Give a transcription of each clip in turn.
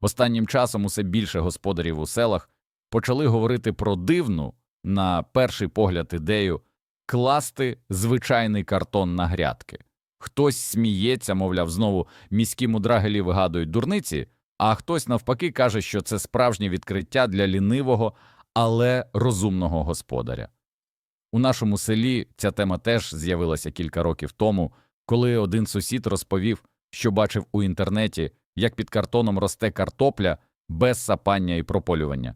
Останнім часом усе більше господарів у селах почали говорити про дивну, на перший погляд, ідею класти звичайний картон на грядки. Хтось сміється, мовляв, знову міські мудрагелі вигадують дурниці, а хтось навпаки каже, що це справжнє відкриття для лінивого, але розумного господаря. У нашому селі ця тема теж з'явилася кілька років тому, коли один сусід розповів, що бачив у інтернеті, як під картоном росте картопля без сапання і прополювання.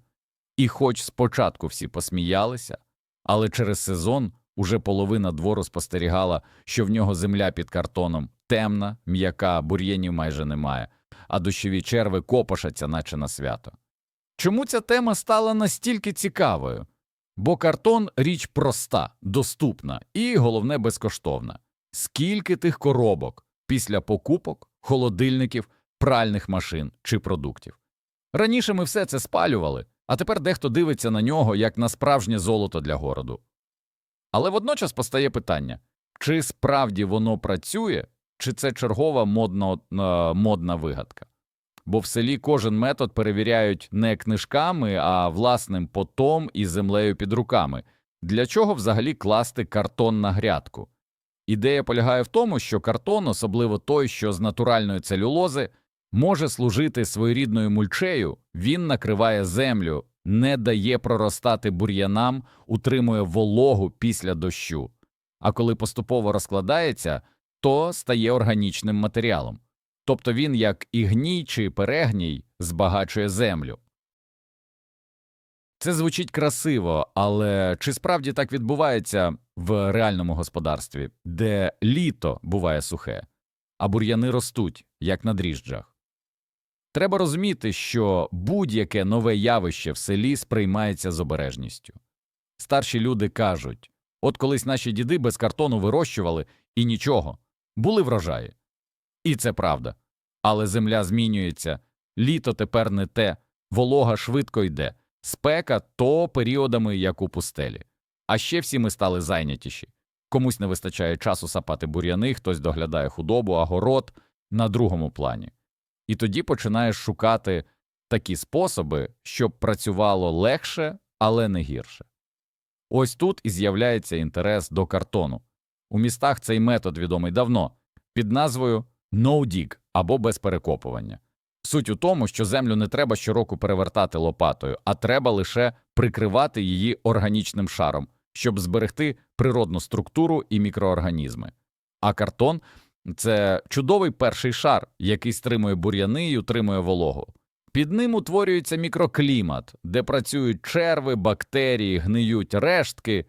І хоч спочатку всі посміялися, але через сезон уже половина двору спостерігала, що в нього земля під картоном темна, м'яка, бур'єнів майже немає, а дощові черви копошаться, наче на свято. Чому ця тема стала настільки цікавою? Бо картон річ проста, доступна і, головне, безкоштовна. Скільки тих коробок після покупок, холодильників, пральних машин чи продуктів? Раніше ми все це спалювали, а тепер дехто дивиться на нього як на справжнє золото для городу. Але водночас постає питання, чи справді воно працює, чи це чергова модна, е, модна вигадка? Бо в селі кожен метод перевіряють не книжками, а власним потом і землею під руками. Для чого взагалі класти картон на грядку? Ідея полягає в тому, що картон, особливо той, що з натуральної целюлози, може служити своєрідною мульчею, він накриває землю, не дає проростати бур'янам, утримує вологу після дощу. А коли поступово розкладається, то стає органічним матеріалом. Тобто він, як і гній чи перегній, збагачує землю. Це звучить красиво, але чи справді так відбувається в реальному господарстві, де літо буває сухе, а бур'яни ростуть, як на дріжджах? Треба розуміти, що будь-яке нове явище в селі сприймається з обережністю. Старші люди кажуть от колись наші діди без картону вирощували і нічого, були врожаї. І це правда. Але земля змінюється, літо тепер не те, волога швидко йде, спека то періодами, як у пустелі. А ще всі ми стали зайнятіші. Комусь не вистачає часу сапати бур'яни, хтось доглядає худобу, а город на другому плані. І тоді починаєш шукати такі способи, щоб працювало легше, але не гірше. Ось тут і з'являється інтерес до картону. У містах цей метод відомий давно під назвою no-dig або без перекопування. Суть у тому, що землю не треба щороку перевертати лопатою, а треба лише прикривати її органічним шаром, щоб зберегти природну структуру і мікроорганізми. А картон це чудовий перший шар, який стримує бур'яни і утримує вологу. Під ним утворюється мікроклімат, де працюють черви, бактерії, гниють рештки,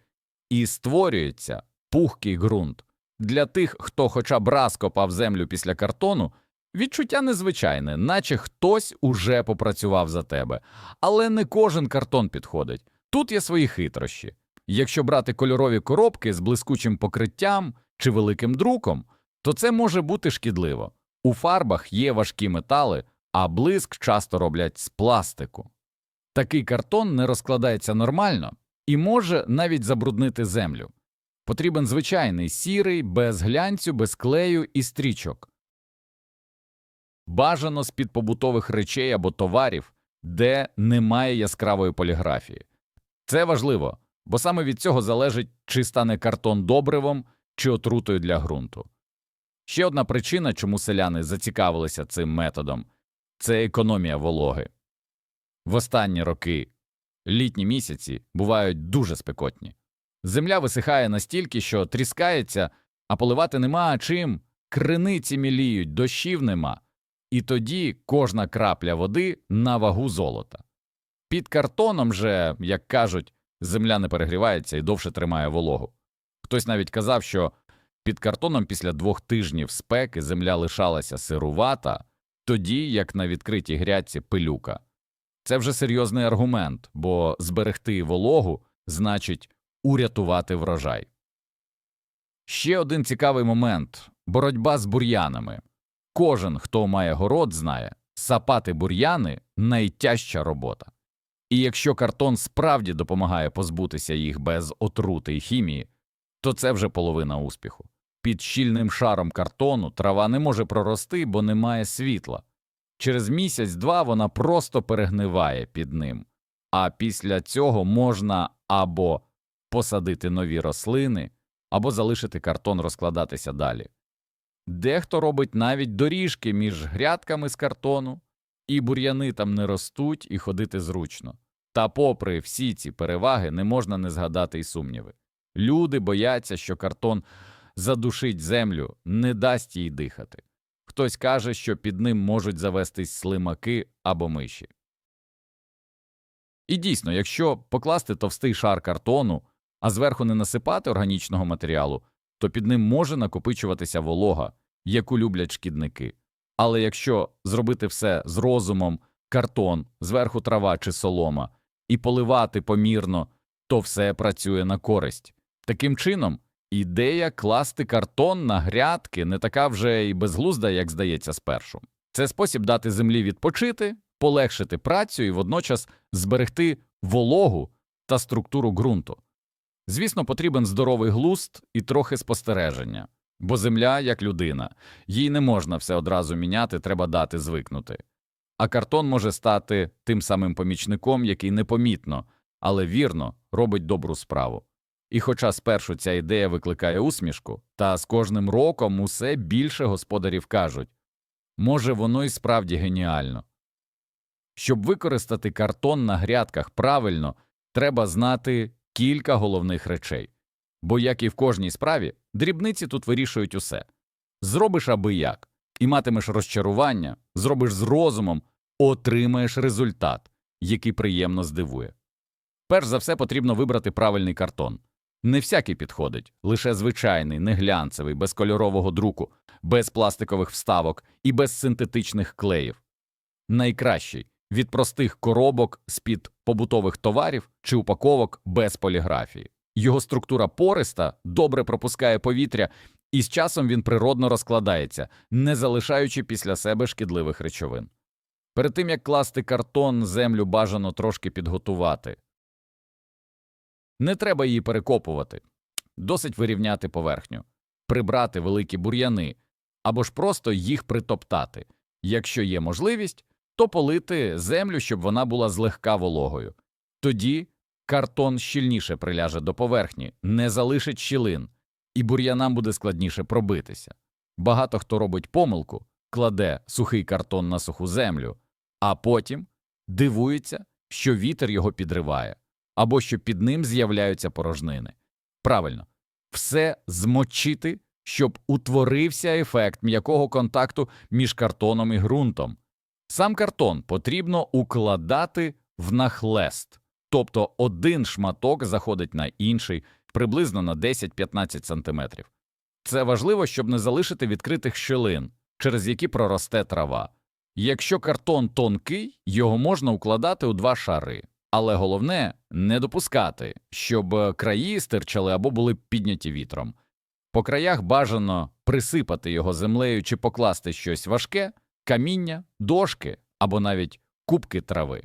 і створюється пухкий ґрунт. Для тих, хто хоча б раз копав землю після картону, відчуття незвичайне, наче хтось уже попрацював за тебе. Але не кожен картон підходить. Тут є свої хитрощі. Якщо брати кольорові коробки з блискучим покриттям чи великим друком, то це може бути шкідливо. У фарбах є важкі метали, а блиск часто роблять з пластику. Такий картон не розкладається нормально і може навіть забруднити землю. Потрібен звичайний сірий, без глянцю, без клею і стрічок. Бажано з-під побутових речей або товарів, де немає яскравої поліграфії. Це важливо, бо саме від цього залежить, чи стане картон добривом чи отрутою для ґрунту. Ще одна причина, чому селяни зацікавилися цим методом це економія вологи. В останні роки літні місяці бувають дуже спекотні. Земля висихає настільки, що тріскається, а поливати нема чим, криниці міліють, дощів нема, і тоді кожна крапля води на вагу золота. Під картоном же, як кажуть, земля не перегрівається і довше тримає вологу. Хтось навіть казав, що під картоном після двох тижнів спеки земля лишалася сирувата, тоді як на відкритій грядці пилюка. Це вже серйозний аргумент, бо зберегти вологу значить урятувати врожай. Ще один цікавий момент боротьба з бур'янами. Кожен, хто має город, знає, сапати бур'яни найтяжча робота. І якщо картон справді допомагає позбутися їх без отрути і хімії, то це вже половина успіху. Під щільним шаром картону трава не може прорости, бо немає світла. Через місяць-два вона просто перегниває під ним, а після цього можна або посадити нові рослини, або залишити картон розкладатися далі. Дехто робить навіть доріжки між грядками з картону, і бур'яни там не ростуть, і ходити зручно. Та попри всі ці переваги не можна не згадати й сумніви. Люди бояться, що картон задушить землю, не дасть їй дихати. Хтось каже, що під ним можуть завестись слимаки або миші. І дійсно, якщо покласти товстий шар картону, а зверху не насипати органічного матеріалу, то під ним може накопичуватися волога, яку люблять шкідники. Але якщо зробити все з розумом, картон, зверху трава чи солома, і поливати помірно, то все працює на користь. Таким чином, ідея класти картон на грядки не така вже і безглузда, як здається спершу. Це спосіб дати землі відпочити, полегшити працю і водночас зберегти вологу та структуру ґрунту. Звісно, потрібен здоровий глузд і трохи спостереження, бо земля як людина, їй не можна все одразу міняти, треба дати звикнути. А картон може стати тим самим помічником, який непомітно, але вірно робить добру справу. І хоча спершу ця ідея викликає усмішку, та з кожним роком усе більше господарів кажуть може, воно і справді геніально. Щоб використати картон на грядках правильно, треба знати кілька головних речей. Бо, як і в кожній справі, дрібниці тут вирішують усе. Зробиш аби як, і матимеш розчарування, зробиш з розумом, отримаєш результат, який приємно здивує. Перш за все потрібно вибрати правильний картон. Не всякий підходить, лише звичайний, не глянцевий, без кольорового друку, без пластикових вставок і без синтетичних клеїв. Найкращий від простих коробок з-під побутових товарів чи упаковок без поліграфії. Його структура пориста, добре пропускає повітря, і з часом він природно розкладається, не залишаючи після себе шкідливих речовин. Перед тим як класти картон, землю бажано трошки підготувати. Не треба її перекопувати, досить вирівняти поверхню, прибрати великі бур'яни або ж просто їх притоптати. Якщо є можливість, то полити землю, щоб вона була злегка вологою. Тоді картон щільніше приляже до поверхні, не залишить щілин, і бур'янам буде складніше пробитися. Багато хто робить помилку, кладе сухий картон на суху землю, а потім дивується, що вітер його підриває, або що під ним з'являються порожнини. Правильно, все змочити, щоб утворився ефект м'якого контакту між картоном і ґрунтом. Сам картон потрібно укладати в нахлест, тобто один шматок заходить на інший приблизно на 10-15 см. Це важливо, щоб не залишити відкритих щілин, через які проросте трава. Якщо картон тонкий, його можна укладати у два шари, але головне не допускати, щоб краї стирчали або були підняті вітром. По краях бажано присипати його землею чи покласти щось важке, каміння, дошки або навіть кубки трави.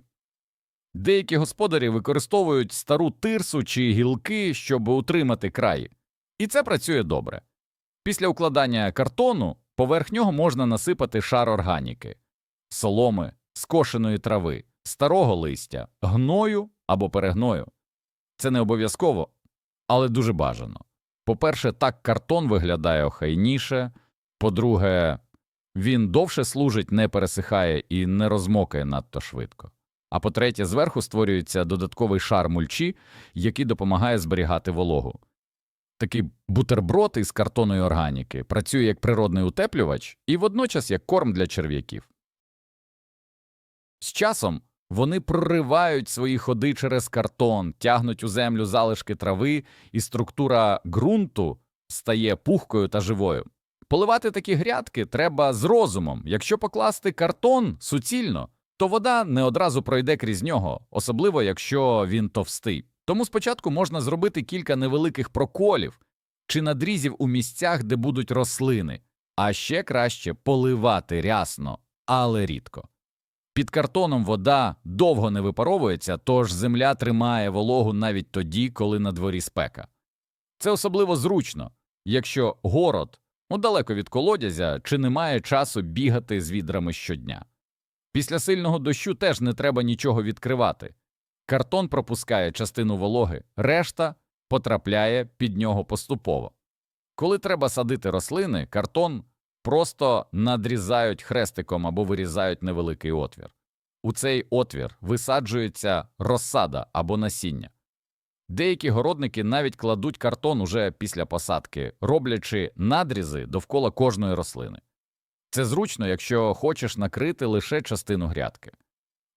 Деякі господарі використовують стару тирсу чи гілки, щоб утримати краї, і це працює добре. Після укладання картону поверх нього можна насипати шар органіки, соломи, скошеної трави, старого листя, гною або перегною. Це не обов'язково, але дуже бажано. По-перше, так картон виглядає охайніше, по-друге, він довше служить, не пересихає і не розмокає надто швидко. А по-третє, зверху створюється додатковий шар мульчі, який допомагає зберігати вологу. Такий бутерброд із картонної органіки працює як природний утеплювач і водночас як корм для черв'яків. З часом вони проривають свої ходи через картон, тягнуть у землю залишки трави, і структура ґрунту стає пухкою та живою. Поливати такі грядки треба з розумом. Якщо покласти картон суцільно, то вода не одразу пройде крізь нього, особливо якщо він товстий. Тому спочатку можна зробити кілька невеликих проколів чи надрізів у місцях, де будуть рослини, а ще краще поливати рясно, але рідко. Під картоном вода довго не випаровується, тож земля тримає вологу навіть тоді, коли на дворі спека. Це особливо зручно, якщо город ну, далеко від колодязя чи немає часу бігати з відрами щодня. Після сильного дощу теж не треба нічого відкривати. Картон пропускає частину вологи, решта потрапляє під нього поступово. Коли треба садити рослини, картон просто надрізають хрестиком або вирізають невеликий отвір. У цей отвір висаджується розсада або насіння. Деякі городники навіть кладуть картон уже після посадки, роблячи надрізи довкола кожної рослини. Це зручно, якщо хочеш накрити лише частину грядки.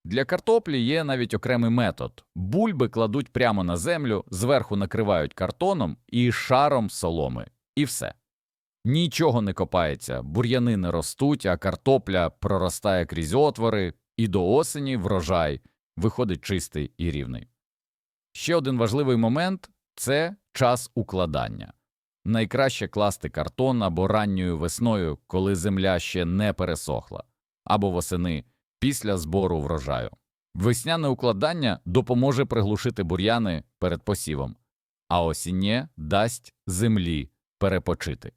Для картоплі є навіть окремий метод. Бульби кладуть прямо на землю, зверху накривають картоном і шаром соломи. І все. Нічого не копається, бур'яни не ростуть, а картопля проростає крізь отвори, і до осені врожай виходить чистий і рівний. Ще один важливий момент це час укладання. Найкраще класти картон або ранньою весною, коли земля ще не пересохла, або восени після збору врожаю. Весняне укладання допоможе приглушити бур'яни перед посівом, а осіннє дасть землі перепочити.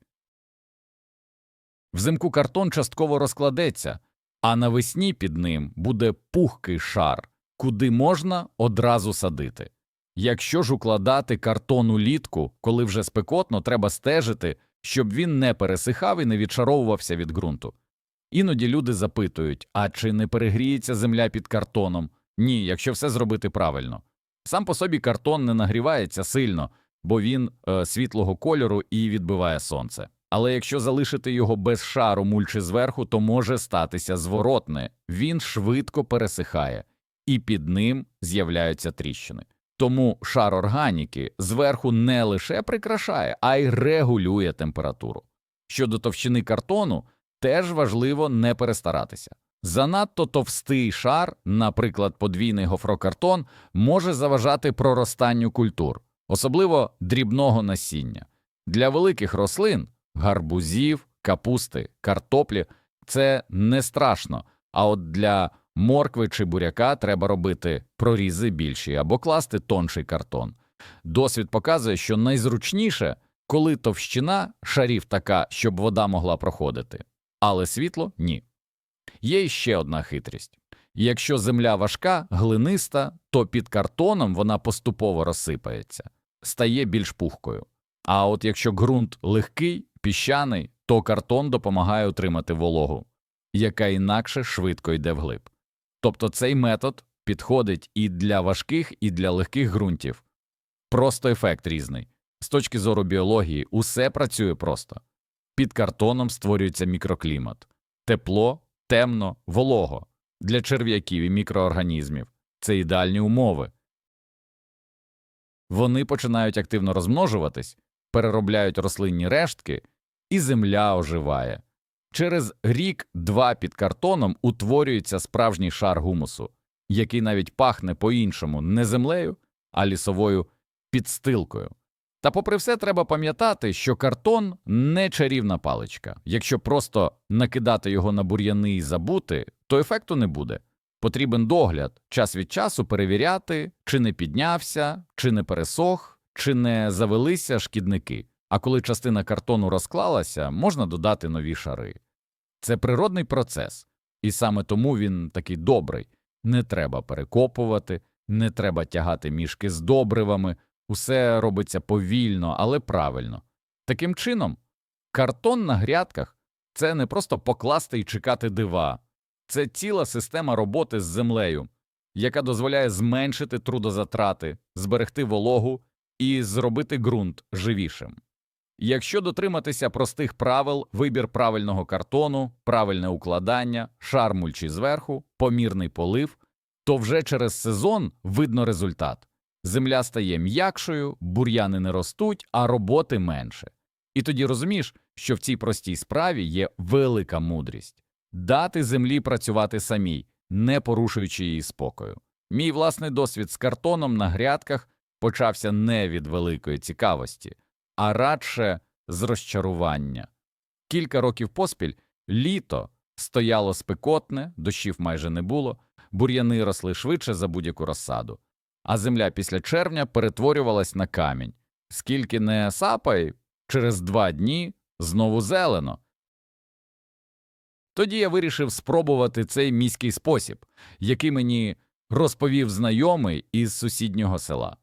Взимку картон частково розкладеться, а навесні під ним буде пухкий шар, куди можна одразу садити. Якщо ж укладати картон улітку, коли вже спекотно, треба стежити, щоб він не пересихав і не відшаровувався від ґрунту. Іноді люди запитують, а чи не перегріється земля під картоном? Ні, якщо все зробити правильно. Сам по собі картон не нагрівається сильно, бо він е, світлого кольору і відбиває сонце. Але якщо залишити його без шару мульчі зверху, то може статися зворотне він швидко пересихає, і під ним з'являються тріщини. Тому шар органіки зверху не лише прикрашає, а й регулює температуру. Щодо товщини картону, теж важливо не перестаратися. Занадто товстий шар, наприклад, подвійний гофрокартон, може заважати проростанню культур, особливо дрібного насіння. Для великих рослин гарбузів, капусти, картоплі це не страшно, а от для моркви чи буряка треба робити прорізи більші або класти тонший картон. Досвід показує, що найзручніше, коли товщина шарів така, щоб вода могла проходити, але світло ні. Є ще одна хитрість. Якщо земля важка, глиниста, то під картоном вона поступово розсипається, стає більш пухкою. А от якщо ґрунт легкий, піщаний, то картон допомагає утримати вологу, яка інакше швидко йде вглиб. Тобто цей метод підходить і для важких, і для легких ґрунтів. Просто ефект різний. З точки зору біології, усе працює просто. Під картоном створюється мікроклімат тепло, темно, волого для черв'яків і мікроорганізмів це ідеальні умови. Вони починають активно розмножуватись, переробляють рослинні рештки, і земля оживає. Через рік-два під картоном утворюється справжній шар гумусу, який навіть пахне по-іншому не землею, а лісовою підстилкою. Та, попри все, треба пам'ятати, що картон не чарівна паличка. Якщо просто накидати його на бур'яни і забути, то ефекту не буде. Потрібен догляд, час від часу перевіряти, чи не піднявся, чи не пересох, чи не завелися шкідники. А коли частина картону розклалася, можна додати нові шари. Це природний процес, і саме тому він такий добрий. Не треба перекопувати, не треба тягати мішки з добривами, усе робиться повільно, але правильно. Таким чином, картон на грядках це не просто покласти і чекати дива, це ціла система роботи з землею, яка дозволяє зменшити трудозатрати, зберегти вологу і зробити ґрунт живішим. Якщо дотриматися простих правил, вибір правильного картону, правильне укладання, шар мульчі зверху, помірний полив, то вже через сезон видно результат. Земля стає м'якшою, бур'яни не ростуть, а роботи менше. І тоді розумієш, що в цій простій справі є велика мудрість дати землі працювати самій, не порушуючи її спокою. Мій власний досвід з картоном на грядках почався не від великої цікавості а радше з розчарування. Кілька років поспіль літо стояло спекотне, дощів майже не було, бур'яни росли швидше за будь-яку розсаду, а земля після червня перетворювалась на камінь. Скільки не сапай, через два дні знову зелено. Тоді я вирішив спробувати цей міський спосіб, який мені розповів знайомий із сусіднього села.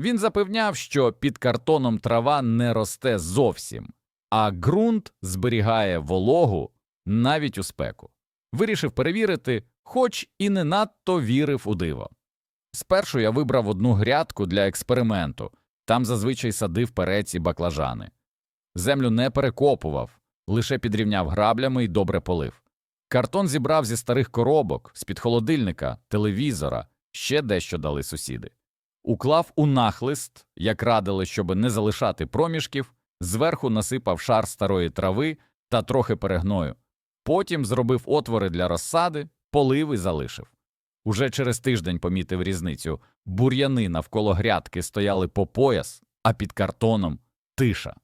Він запевняв, що під картоном трава не росте зовсім, а ґрунт зберігає вологу навіть у спеку. Вирішив перевірити, хоч і не надто вірив у диво. Спершу я вибрав одну грядку для експерименту, там зазвичай садив перець і баклажани. Землю не перекопував, лише підрівняв граблями і добре полив. Картон зібрав зі старих коробок, з-під холодильника, телевізора, ще дещо дали сусіди. Уклав у нахлист, як радили, щоб не залишати проміжків, зверху насипав шар старої трави та трохи перегною. Потім зробив отвори для розсади, полив і залишив. Уже через тиждень помітив різницю. Бур'яни навколо грядки стояли по пояс, а під картоном тиша.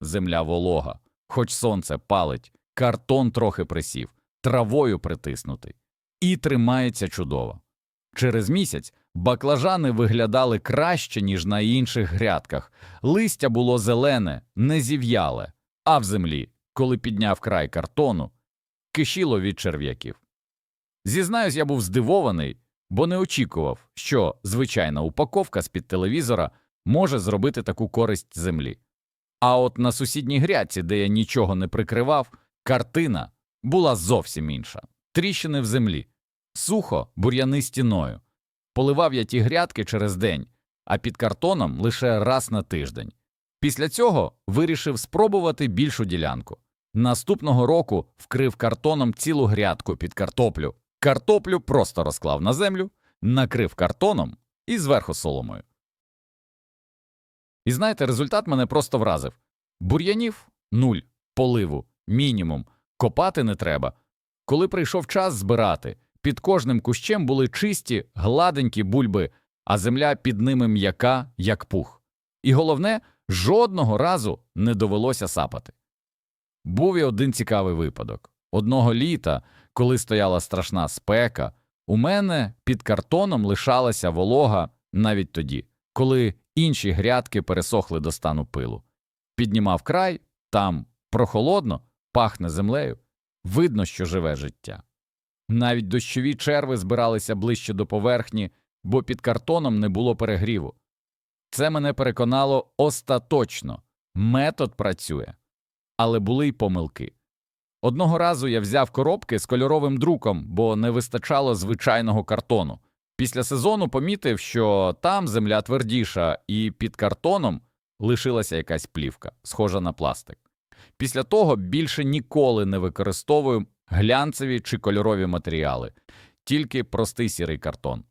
Земля волога, хоч сонце палить, картон трохи присів, травою притиснутий. І тримається чудово. Через місяць баклажани виглядали краще, ніж на інших грядках. Листя було зелене, не зів'яле, а в землі, коли підняв край картону, кишіло від черв'яків. Зізнаюсь, я був здивований, бо не очікував, що звичайна упаковка з-під телевізора може зробити таку користь землі. А от на сусідній грядці, де я нічого не прикривав, картина була зовсім інша. Тріщини в землі, сухо, бур'яни стіною. Поливав я ті грядки через день, а під картоном лише раз на тиждень. Після цього вирішив спробувати більшу ділянку. Наступного року вкрив картоном цілу грядку під картоплю. Картоплю просто розклав на землю, накрив картоном і зверху соломою. І знаєте, результат мене просто вразив. Бур'янів нуль, поливу, мінімум, копати не треба. Коли прийшов час збирати, під кожним кущем були чисті, гладенькі бульби, а земля під ними м'яка, як пух. І головне, жодного разу не довелося сапати. Був і один цікавий випадок. Одного літа, коли стояла страшна спека, у мене під картоном лишалася волога навіть тоді, коли інші грядки пересохли до стану пилу. Піднімав край, там прохолодно, пахне землею, видно, що живе життя. Навіть дощові черви збиралися ближче до поверхні, бо під картоном не було перегріву. Це мене переконало остаточно метод працює. Але були й помилки. Одного разу я взяв коробки з кольоровим друком, бо не вистачало звичайного картону. Після сезону помітив, що там земля твердіша, і під картоном лишилася якась плівка, схожа на пластик. Після того більше ніколи не використовую глянцеві чи кольорові матеріали, тільки простий сірий картон.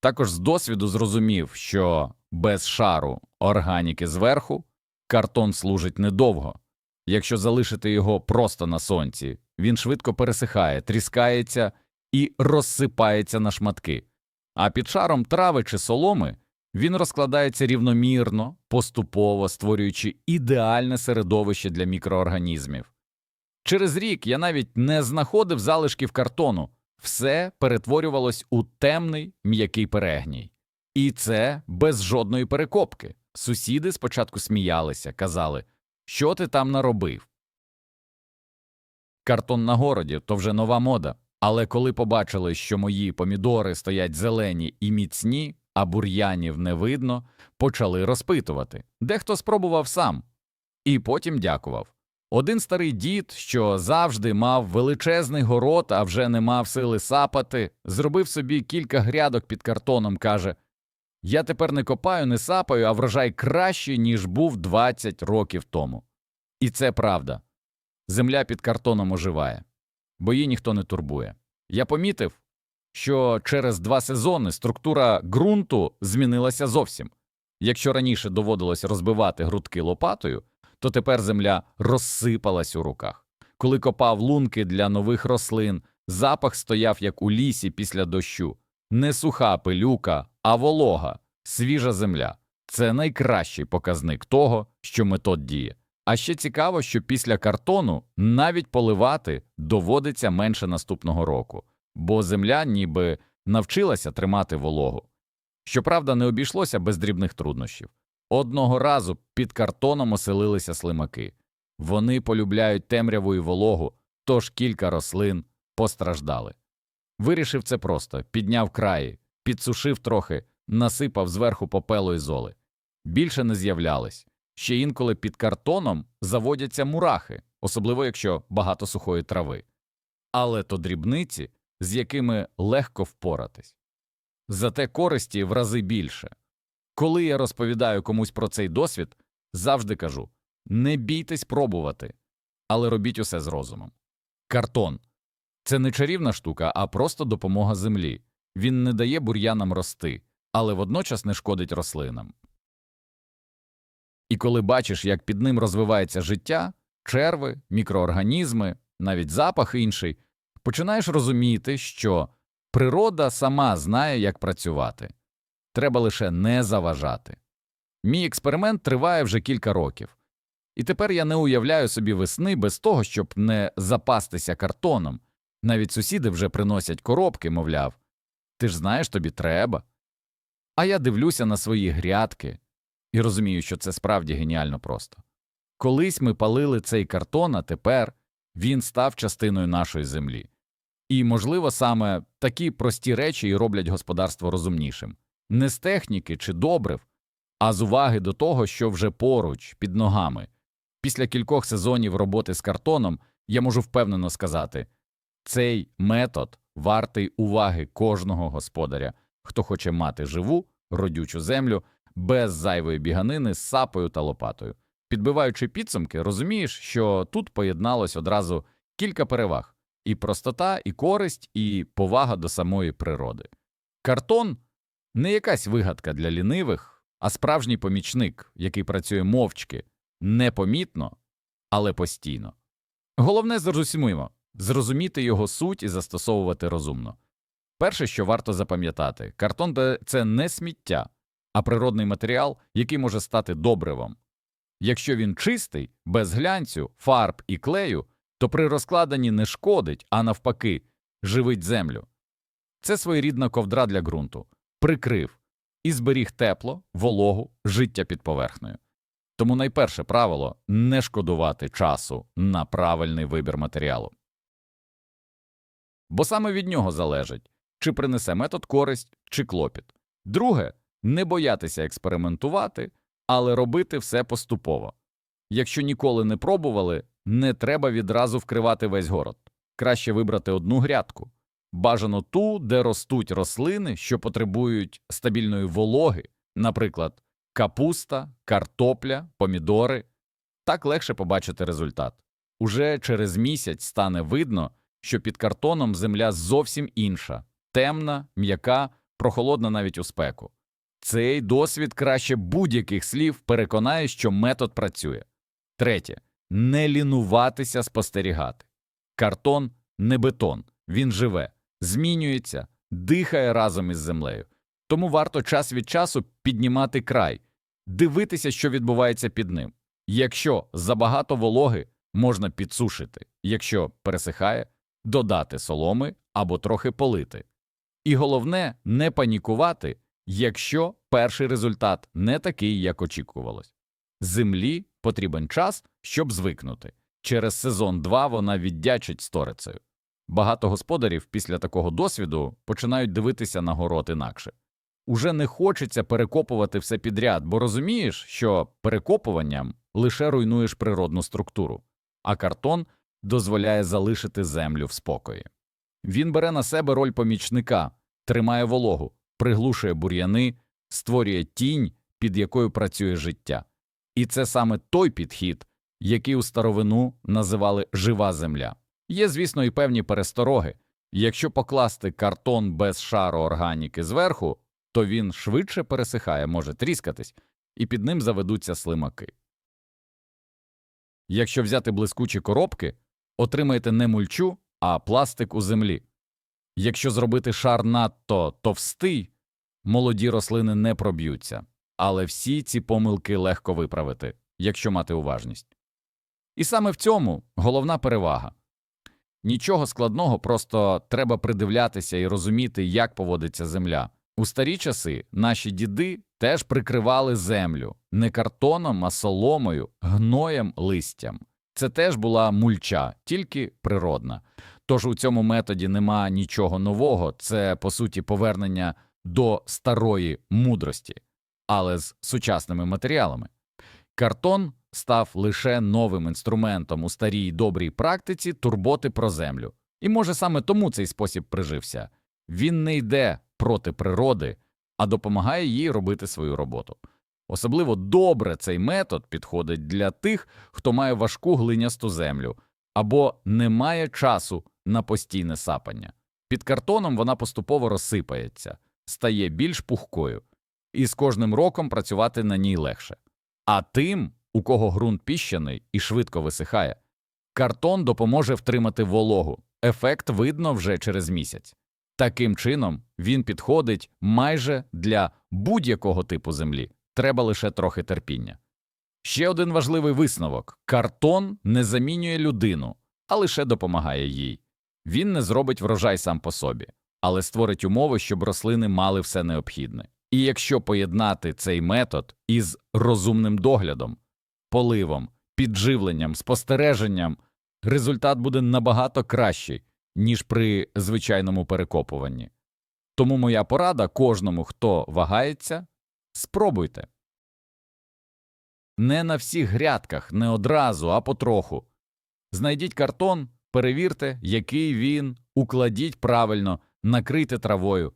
Також з досвіду зрозумів, що без шару органіки зверху картон служить недовго. Якщо залишити його просто на сонці, він швидко пересихає, тріскається і розсипається на шматки, а під шаром трави чи соломи він розкладається рівномірно, поступово створюючи ідеальне середовище для мікроорганізмів. Через рік я навіть не знаходив залишків картону, все перетворювалось у темний м'який перегній. І це без жодної перекопки. Сусіди спочатку сміялися, казали що ти там наробив? Картон на городі то вже нова мода. Але коли побачили, що мої помідори стоять зелені і міцні, а бур'янів не видно, почали розпитувати. Дехто спробував сам. І потім дякував. Один старий дід, що завжди мав величезний город, а вже не мав сили сапати, зробив собі кілька грядок під картоном, каже я тепер не копаю, не сапаю, а врожай кращий, ніж був 20 років тому. І це правда. Земля під картоном оживає, бо її ніхто не турбує. Я помітив, що через два сезони структура ґрунту змінилася зовсім. Якщо раніше доводилось розбивати грудки лопатою, то тепер земля розсипалась у руках. Коли копав лунки для нових рослин, запах стояв як у лісі після дощу, не суха пилюка, а волога, свіжа земля це найкращий показник того, що метод діє. А ще цікаво, що після картону навіть поливати доводиться менше наступного року, бо земля ніби навчилася тримати вологу. Щоправда, не обійшлося без дрібних труднощів. Одного разу під картоном оселилися слимаки. Вони полюбляють темряву і вологу, тож кілька рослин постраждали. Вирішив це просто підняв краї, підсушив трохи, насипав зверху попелу і золи. Більше не з'являлись. Ще інколи під картоном заводяться мурахи, особливо якщо багато сухої трави. Але то дрібниці, з якими легко впоратись. Зате користі в рази більше. Коли я розповідаю комусь про цей досвід, завжди кажу не бійтесь пробувати, але робіть усе з розумом. Картон це не чарівна штука, а просто допомога землі. Він не дає бур'янам рости, але водночас не шкодить рослинам. І коли бачиш, як під ним розвивається життя, черви, мікроорганізми, навіть запах інший, починаєш розуміти, що природа сама знає, як працювати. Треба лише не заважати. Мій експеримент триває вже кілька років. І тепер я не уявляю собі весни без того, щоб не запастися картоном. Навіть сусіди вже приносять коробки, мовляв, ти ж знаєш, тобі треба. А я дивлюся на свої грядки і розумію, що це справді геніально просто. Колись ми палили цей картон, а тепер він став частиною нашої землі. І, можливо, саме такі прості речі і роблять господарство розумнішим не з техніки чи добрив, а з уваги до того, що вже поруч, під ногами. Після кількох сезонів роботи з картоном я можу впевнено сказати цей метод вартий уваги кожного господаря, хто хоче мати живу, родючу землю без зайвої біганини з сапою та лопатою. Підбиваючи підсумки, розумієш, що тут поєдналось одразу кілька переваг і простота, і користь, і повага до самої природи. Картон не якась вигадка для лінивих, а справжній помічник, який працює мовчки, непомітно, але постійно. Головне зрозумімо зрозуміти його суть і застосовувати розумно. Перше, що варто запам'ятати, картон це не сміття, а природний матеріал, який може стати добривом. Якщо він чистий, без глянцю, фарб і клею, то при розкладанні не шкодить, а навпаки, живить землю. Це своєрідна ковдра для ґрунту, прикрив і зберіг тепло, вологу, життя під поверхнею. Тому найперше правило не шкодувати часу на правильний вибір матеріалу. Бо саме від нього залежить, чи принесе метод користь, чи клопіт. Друге не боятися експериментувати, але робити все поступово. Якщо ніколи не пробували, не треба відразу вкривати весь город. Краще вибрати одну грядку, бажано ту, де ростуть рослини, що потребують стабільної вологи, наприклад, капуста, картопля, помідори. Так легше побачити результат. Уже через місяць стане видно, що під картоном земля зовсім інша, темна, м'яка, прохолодна навіть у спеку. Цей досвід краще будь-яких слів переконає, що метод працює. Третє не лінуватися спостерігати. Картон не бетон, він живе, змінюється, дихає разом із землею. Тому варто час від часу піднімати край, дивитися, що відбувається під ним. Якщо забагато вологи, можна підсушити, якщо пересихає, додати соломи або трохи полити. І головне не панікувати, якщо перший результат не такий, як очікувалось. Землі потрібен час, щоб звикнути. Через сезон 2 вона віддячить сторицею. Багато господарів після такого досвіду починають дивитися на город інакше. Уже не хочеться перекопувати все підряд, бо розумієш, що перекопуванням лише руйнуєш природну структуру, а картон дозволяє залишити землю в спокої. Він бере на себе роль помічника, тримає вологу, приглушує бур'яни, створює тінь, під якою працює життя. І це саме той підхід, який у старовину називали жива земля. Є, звісно, і певні перестороги. Якщо покласти картон без шару органіки зверху, то він швидше пересихає, може тріскатись, і під ним заведуться слимаки. Якщо взяти блискучі коробки, отримаєте не мульчу, а пластик у землі. Якщо зробити шар надто товстий, молоді рослини не проб'ються, але всі ці помилки легко виправити, якщо мати уважність. І саме в цьому головна перевага. Нічого складного, просто треба придивлятися і розуміти, як поводиться земля. У старі часи наші діди теж прикривали землю не картоном, а соломою, гноєм, листям. Це теж була мульча, тільки природна. Тож у цьому методі нема нічого нового, це по суті повернення до старої мудрості, але з сучасними матеріалами. Картон став лише новим інструментом у старій добрій практиці турботи про землю. І може саме тому цей спосіб прижився. Він не йде проти природи, а допомагає їй робити свою роботу. Особливо добре цей метод підходить для тих, хто має важку глинясту землю або не має часу на постійне сапання. Під картоном вона поступово розсипається, стає більш пухкою, і з кожним роком працювати на ній легше. А тим, у кого ґрунт піщаний і швидко висихає, картон допоможе втримати вологу. Ефект видно вже через місяць. Таким чином, він підходить майже для будь-якого типу землі, треба лише трохи терпіння. Ще один важливий висновок картон не замінює людину, а лише допомагає їй. Він не зробить врожай сам по собі, але створить умови, щоб рослини мали все необхідне. І якщо поєднати цей метод із розумним доглядом, поливом, підживленням, спостереженням, результат буде набагато кращий, ніж при звичайному перекопуванні. Тому моя порада кожному, хто вагається, спробуйте. Не на всіх грядках, не одразу, а потроху. Знайдіть картон, перевірте, який він, укладіть правильно, накрийте травою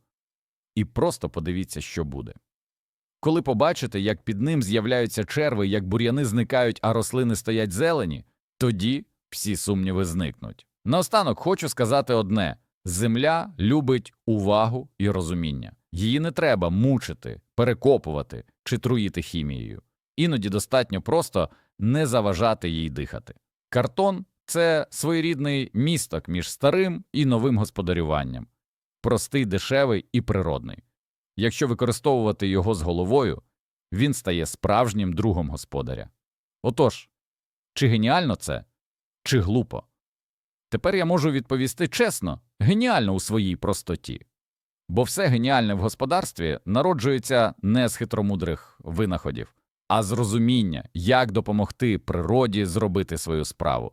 і просто подивіться, що буде. Коли побачите, як під ним з'являються черви, як бур'яни зникають, а рослини стоять зелені, тоді всі сумніви зникнуть. Наостанок хочу сказати одне земля любить увагу і розуміння. Її не треба мучити, перекопувати чи труїти хімією. Іноді достатньо просто не заважати їй дихати. Картон це своєрідний місток між старим і новим господарюванням, простий, дешевий і природний. Якщо використовувати його з головою, він стає справжнім другом господаря. Отож, чи геніально це, чи глупо? Тепер я можу відповісти чесно, геніально у своїй простоті. Бо все геніальне в господарстві народжується не з хитромудрих винаходів, а з розуміння, як допомогти природі зробити свою справу.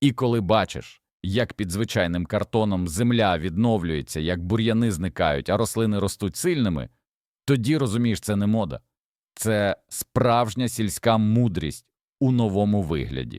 І коли бачиш, як під звичайним картоном земля відновлюється, як бур'яни зникають, а рослини ростуть сильними, тоді розумієш, це не мода, це справжня сільська мудрість у новому вигляді.